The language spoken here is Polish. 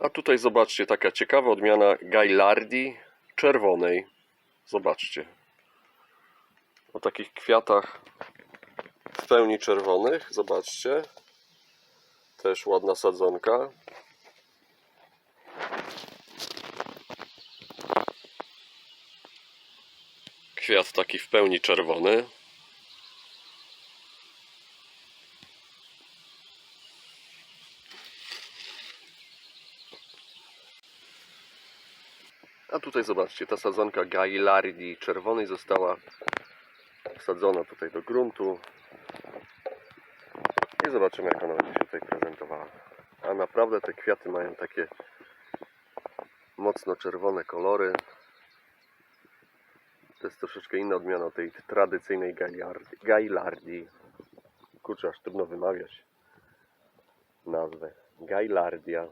A tutaj zobaczcie, taka ciekawa odmiana Gaillardi czerwonej. Zobaczcie. O takich kwiatach w pełni czerwonych. Zobaczcie. Też ładna sadzonka. Kwiat taki w pełni czerwony. A tutaj zobaczcie, ta sadzonka Gaillardi czerwonej została wsadzona tutaj do gruntu. I zobaczymy jak ona będzie się tutaj prezentowała. A naprawdę te kwiaty mają takie mocno czerwone kolory. To jest troszeczkę inna odmiana od tej tradycyjnej. Gaillardi. Kurczę, aż trudno wymawiać nazwę. Gaillardia.